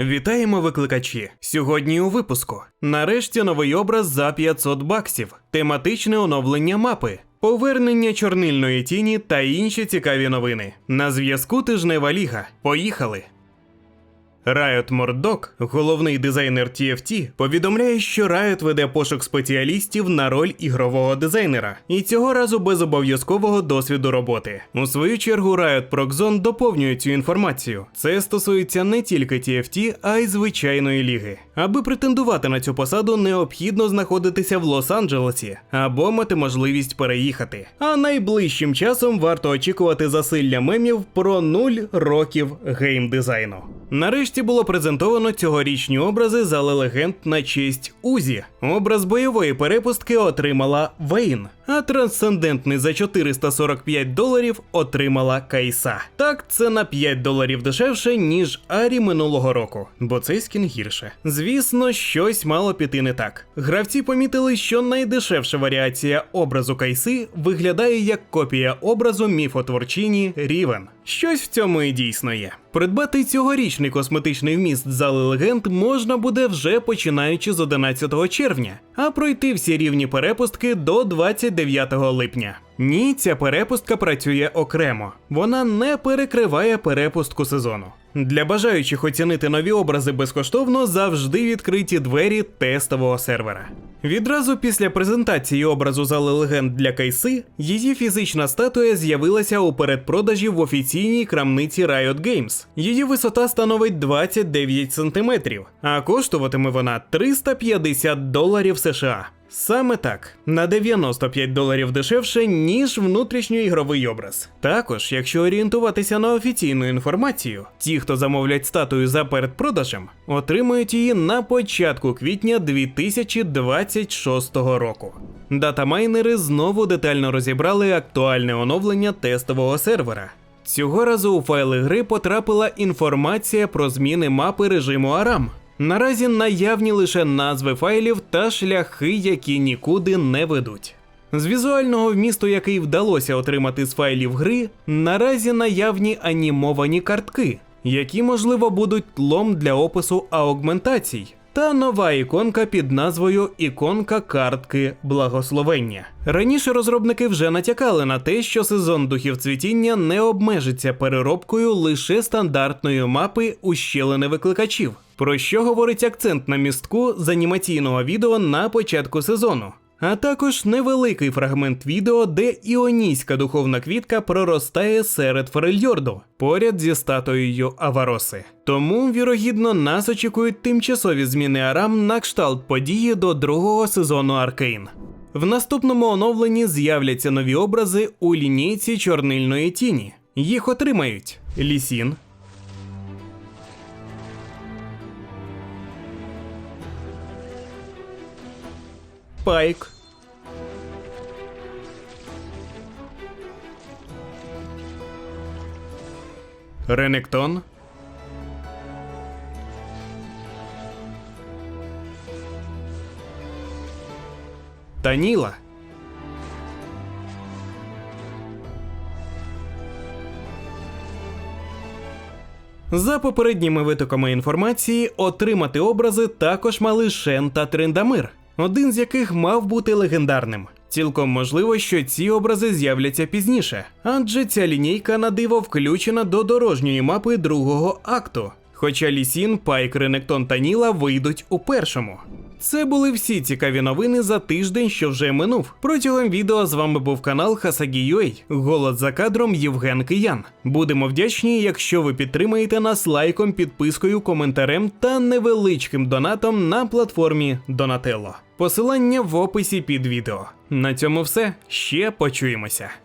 Вітаємо викликачі. Сьогодні у випуску. Нарешті новий образ за 500 баксів, тематичне оновлення мапи, повернення чорнильної тіні та інші цікаві новини. На зв'язку тижнева ліга. Поїхали! Riot Murdoch, головний дизайнер TFT, повідомляє, що Riot веде пошук спеціалістів на роль ігрового дизайнера, і цього разу без обов'язкового досвіду роботи. У свою чергу Riot Proxzone доповнює цю інформацію. Це стосується не тільки TFT, а й звичайної ліги. Аби претендувати на цю посаду, необхідно знаходитися в Лос-Анджелесі або мати можливість переїхати. А найближчим часом варто очікувати засилля мемів про 0 років геймдизайну. Нарешті було презентовано цьогорічні образи зали легенд на честь Узі. Образ бойової перепустки отримала Вейн, а трансцендентний за 445 доларів отримала Кайса. Так, це на 5 доларів дешевше, ніж Арі минулого року, бо цей скін гірше. Звісно, щось мало піти не так. Гравці помітили, що найдешевша варіація образу Кайси виглядає як копія образу міфотворчині Рівен. Щось в цьому і дійсно є. Придбати цьогорічний косметичний вміст зали легенд можна буде вже починаючи з 11 червня, а пройти всі рівні перепустки до 29 липня. Ні, ця перепустка працює окремо, вона не перекриває перепустку сезону. Для бажаючих оцінити нові образи безкоштовно завжди відкриті двері тестового сервера. Відразу після презентації образу зали легенд для Кайси, її фізична статуя з'явилася у передпродажі в офіційній крамниці Riot Games. Її висота становить 29 см, а коштуватиме вона 350 доларів США. Саме так, на 95 доларів дешевше, ніж внутрішньоігровий образ. Також, якщо орієнтуватися на офіційну інформацію, ті, хто замовлять статую за передпродажем, отримують її на початку квітня 2026 року. Датамайнери знову детально розібрали актуальне оновлення тестового сервера. Цього разу у файли гри потрапила інформація про зміни мапи режиму Арам. Наразі наявні лише назви файлів та шляхи, які нікуди не ведуть. З візуального вмісту, який вдалося отримати з файлів гри, наразі наявні анімовані картки, які, можливо, будуть тлом для опису аугментацій, та нова іконка під назвою Іконка картки благословення. Раніше розробники вже натякали на те, що сезон духів цвітіння не обмежиться переробкою лише стандартної мапи ущелини викликачів. Про що говорить акцент на містку з анімаційного відео на початку сезону, а також невеликий фрагмент відео, де іонійська духовна квітка проростає серед Форельйорду поряд зі статуєю Авароси. Тому, вірогідно, нас очікують тимчасові зміни Арам на кшталт події до другого сезону Аркейн. В наступному оновленні з'являться нові образи у лінійці чорнильної тіні. Їх отримають Лісін, Пайк. Ренектон. Таніла. За попередніми витоками інформації, отримати образи також мали Шен та Трендамир один з яких мав бути легендарним. Цілком можливо, що ці образи з'являться пізніше, адже ця лінійка на диво включена до дорожньої мапи другого акту. Хоча Лісін, Пайк, Ренектон та Ніла вийдуть у першому. Це були всі цікаві новини за тиждень, що вже минув. Протягом відео з вами був канал Хасагі.ua, голод за кадром Євген Киян. Будемо вдячні, якщо ви підтримаєте нас лайком, підпискою, коментарем та невеличким донатом на платформі Donatello. Посилання в описі під відео. На цьому все ще почуємося.